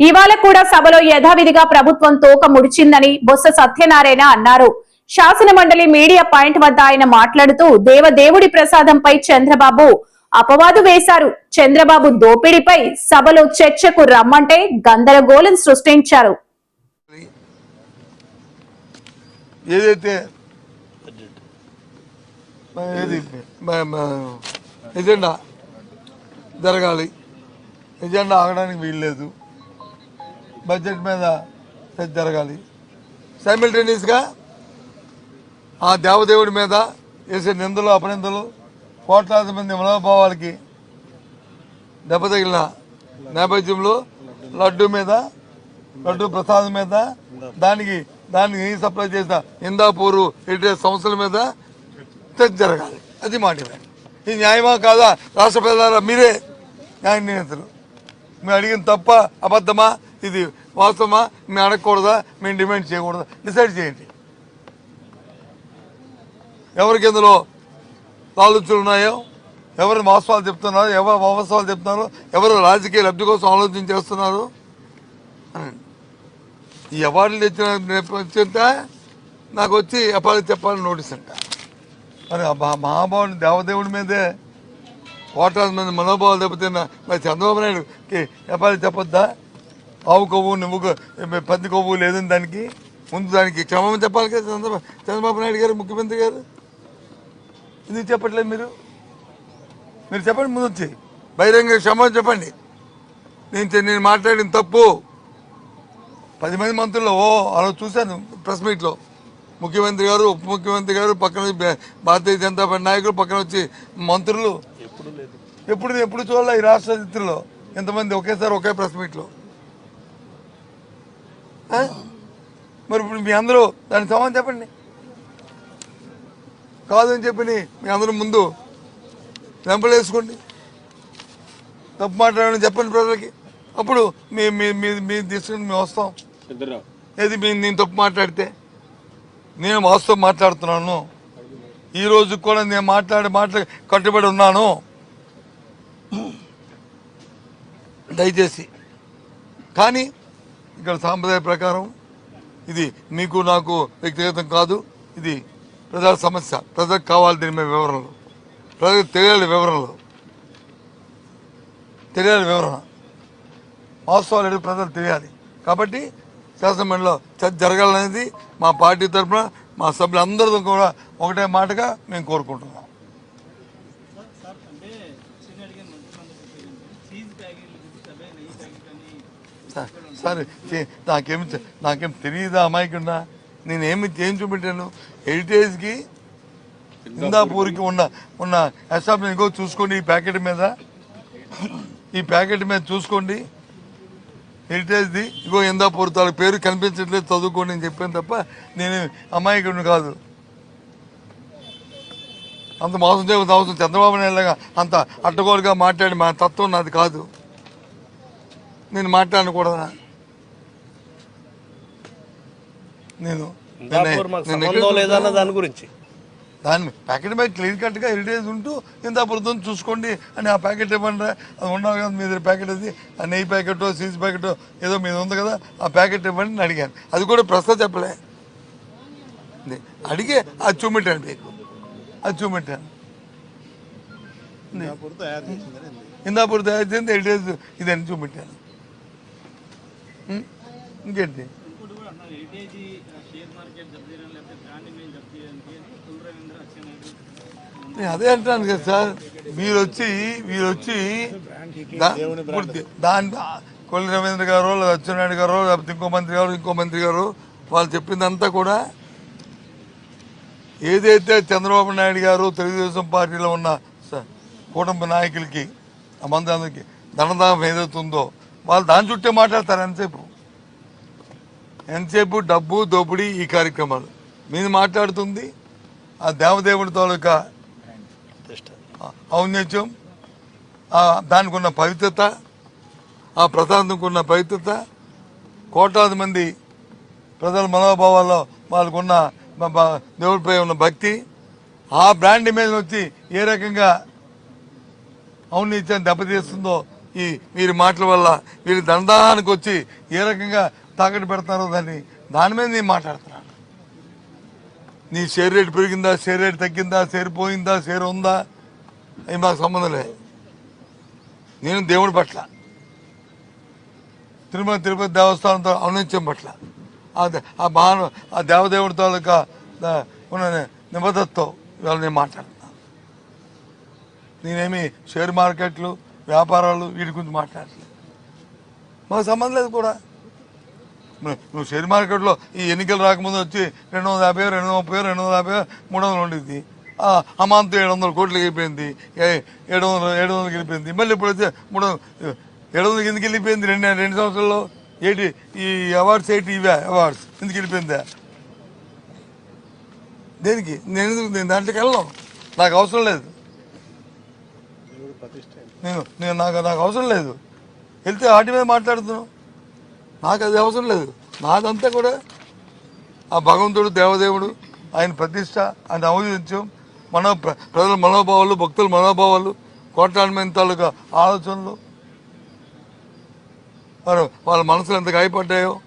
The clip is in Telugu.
ఇవాళ కూడా సభలో యథావిధిగా ప్రభుత్వం తోక ముడిచిందని బొత్స సత్యనారాయణ అన్నారు. శాసన మండలి మీడియా పాయింట్ వద్ద ఆయన మాట్లాడుతూ దేవదేవుడి ప్రసాదంపై చంద్రబాబు అపవాదు వేశారు. చంద్రబాబు దోపిడీపై సభలో చర్చకు రమ్మంటే గందరగోళం సృష్టించారు. ఏదైతే ఎజెండా జరగాలి. ఎజెండా ఆగడానికి వీల్లేదు. బడ్జెట్ మీద చర్చ జరగాలి. సైమిల్టేనియస్గా ఆ దేవదేవుడి మీద వేసే నిందలు అపనిందలు కోట్లాది మంది మనోభావాలకి దెబ్బతగిలిన నేపథ్యంలో లడ్డు మీద లడ్డు ప్రసాదం మీద దానికి దానికి సప్లై చేసిన ఇందాపూరు ఇటు సంస్థల మీద చర్చ జరగాలి. అది మాట ఇది న్యాయమా కాదా? రాష్ట్ర మీరే న్యాయ నియంత్రణ మేము అడిగిన తప్ప అబద్ధమా? ఇది వాస్తవమా? మేము అడగకూడదా? మేము డిమాండ్ చేయకూడదా? డిసైడ్ చేయండి. ఎవరికి ఇందులో ఆలోచనలు ఉన్నాయో? ఎవరు వాస్తవాలు చెప్తున్నారు? ఎవరు వాస్తవాలు చెప్తున్నారు? ఎవరు రాజకీయ లబ్ధి కోసం ఆలోచన చేస్తున్నారు? ఈ అవార్డులు తెచ్చిన నేపథ్యంత నాకు వచ్చి అపాలు చెప్పాలని నోటీస్ అంట. మరి మహాభావుని దేవదేవుడి మీదే కోట్లాది మంది మనోభావాలు దెబ్బతిన్న మరి చంద్రబాబు నాయుడుకి అపాలు చెప్పొద్దా? ఆవు కొవ్వు నువ్వు పంది కొవ్వు లేదని దానికి? ముందు దానికి క్షమం చెప్పాలి కదా చంద్రబాబు చంద్రబాబు నాయుడు గారు ముఖ్యమంత్రి గారు? ఎందుకు చెప్పట్లేదు మీరు? మీరు చెప్పండి ముందు వచ్చి బహిరంగ క్షమాపణ చెప్పండి. నేను నేను మాట్లాడిన తప్పు. పది మంది మంత్రులు ఓ అలా చూశాను ప్రెస్ మీట్లో. ముఖ్యమంత్రి గారు ఉప ముఖ్యమంత్రి గారు పక్కన భారతీయ జనతా పార్టీ నాయకులు పక్కన వచ్చి మంత్రులు. ఎప్పుడు ఎప్పుడు చూడాలి ఈ రాష్ట్ర చరిత్రలో? ఎంతమంది ఒకేసారి ఒకే ప్రెస్ మీట్లో? మరి ఇప్పుడు మీ అందరూ దానికి సమాధానం చెప్పండి. కాదని చెప్పి మీ అందరూ ముందు వెంపలేసుకోండి తప్పు మాట్లాడని చెప్పండి ప్రజలకి. అప్పుడు మీ మీ తీసుకుని మేము వస్తాం. ఏది మీ నేను తప్పు మాట్లాడితే నేను వాస్తవం మాట్లాడుతున్నాను. ఈ రోజు కూడా నేను మాట్లాడి మాట్లాడి కట్టుబడి ఉన్నాను. దయచేసి. కానీ ఇక్కడ సాంప్రదాయ ప్రకారం ఇది మీకు నాకు వ్యక్తిగతం కాదు. ఇది ప్రజల సమస్య. ప్రజలకు కావాలి దీని మీద వివరణలు. ప్రజలకు తెలియాలి వివరణలు. తెలియాలి వివరణ. వాస్తవాలు ఏంటో ప్రజలు తెలియాలి. కాబట్టి శాసనమండలిలో చర్చ జరగాలనేది మా పార్టీ తరఫున మా సభ్యులందరితో కూడా ఒకటే మాటగా మేము కోరుకుంటున్నాం. సార్ సార్ నాకేమి నాకేం తెలియదా అమాయకుండా నేనేమి ఏం చూపెట్టాను? హెరిటేజ్కి ఇందాపూర్కి ఉన్న ఉన్న ఎస్టాబ్లిష్ ఇంకో చూసుకోండి ఈ ప్యాకెట్ మీద. ఈ ప్యాకెట్ మీద చూసుకోండి. హెరిటేజ్ది ఇగో ఇందాపూర్ తాలూకు పేరు కనిపించట్లేదు చదువుకోండి అని చెప్పాను తప్ప నేను అమాయకుడిని కాదు. అంత మోసం చేయవలసిన అవసరం చంద్రబాబు నాయుడు అంత అడ్డగోలుగా మాట్లాడి మా తత్వం నాది కాదు. నేను మాట్లాడకూడదా నేను దాని గురించి. దాని ప్యాకెట్ మీద క్లియర్ కట్గా హెరిటేజ్ ఉంటూ ఇంత అప్పుడు చూసుకోండి అని ఆ ప్యాకెట్ ఇవ్వండి అది ఉండవు కదా మీ దగ్గర ప్యాకెట్ అది. ఆ నెయ్యి ప్యాకెట్ సీజ్ ప్యాకెట్ ఏదో మీద ఉంది కదా ఆ ప్యాకెట్ ఇవ్వండి అని అడిగాను. అది కూడా ప్రశ్న చెప్పలే. అడిగే అది చూపెట్టాను మీకు. అది చూపెట్టాను. ఇందాపూర్ తయారు చేసింది హెరిటేజ్ ఇదని చూపెట్టాను? ఇంకేంటి? అదే అంటాను కదా సార్ మీరు వచ్చి మీరు వచ్చి దాని కొల్లి రవీంద్ర గారు లేదా అచ్చెన్నాయుడు గారు లేకపోతే ఇంకో మంత్రి గారు ఇంకో మంత్రి గారు వాళ్ళు చెప్పిందంతా కూడా ఏదైతే చంద్రబాబు నాయుడు గారు తెలుగుదేశం పార్టీలో ఉన్న కుటుంబ నాయకులకి ఆ మంది అందరికి ధనదాహం ఏదైతే ఉందో వాళ్ళు దాని చుట్టే మాట్లాడతారు ఎంతసేపు? ఎంతసేపు డబ్బు దోపిడీ ఈ కార్యక్రమాలు? మీరు మాట్లాడుతుంది ఆ దేవదేవుడి తాలూకా ఔన్నత్యం దానికి ఉన్న పవిత్రత ఆ ప్రసాదంకు ఉన్న పవిత్రత కోట్లాది మంది ప్రజల మనోభావాల్లో వాళ్ళకున్న దేవుడిపై ఉన్న భక్తి ఆ బ్రాండ్ ఇమేజ్ వచ్చి ఏ రకంగా ఔన్నత్యాన్ని దెబ్బతీస్తుందో ఈ వీరి మాటల వల్ల వీరి దండానికి వచ్చి ఏ రకంగా తాకట్టు పెడతారో దాన్ని దాని మీద నేను మాట్లాడుతున్నాను. నీ షేర్ రేట్ పెరిగిందా? షేర్ రేట్ తగ్గిందా? షేర్ పోయిందా? షేర్ ఉందా? అవి మాకు సంబంధం లేదు. నేను దేవుడి పట్ల. తిరుమల తిరుపతి దేవస్థానంతో అనునిత్యం పట్ల. ఆ దే- ఆ మహాను ఆ దేవదేవుడి తాలూకా ఉన్న నిబద్ధతతో ఇవాళ నేను మాట్లాడుతున్నాను. నేనేమి షేర్ మార్కెట్లు వ్యాపారాలు వీటి గురించి మాట్లాడలేదు. మాకు సంబంధం లేదు కూడా. నువ్వు షేర్ మార్కెట్లో ఈ ఎన్నికలు రాకముందు వచ్చి రెండు వందల యాభై రెండు వందల ముప్పై రెండు వందల యాభై మూడు వందలు ఉండిద్ది. అమాంతం ఏడు వందల కోట్లు అయిపోయింది ఏ- ఏడు వందలు ఏడు వందలకి వెళ్ళిపోయింది మళ్ళీ ఇప్పుడు వచ్చి మూడు ఏడు వందలకి ఎందుకు వెళ్ళిపోయింది రెండు రెండు సంవత్సరాల్లో ఏంటి ఈ అవార్డ్స్ ఏంటి ఇవే అవార్డ్స్? ఎందుకు వెళ్ళిపోయిందా దేనికి? నేను ఎందుకు నేను దాంట్లోకి వెళ్ళను. నాకు అవసరం లేదు. నేను నేను నాకు నాకు అవసరం లేదు. వెళ్తే వాటి మీద మాట్లాడుతున్నాను నాకు అది అవసరం లేదు. నాదంతా కూడా ఆ భగవంతుడు దేవదేవుడు ఆయన ప్రతిష్ట ఆయన ఔదిత్యం మన ప్ర- ప్రజల మనోభావాలు భక్తుల మనోభావాలు కోట్లాది మంది తాలూకా ఆలోచనలు. వాళ్ళ మనసులు ఎంత గాయపడ్డాయో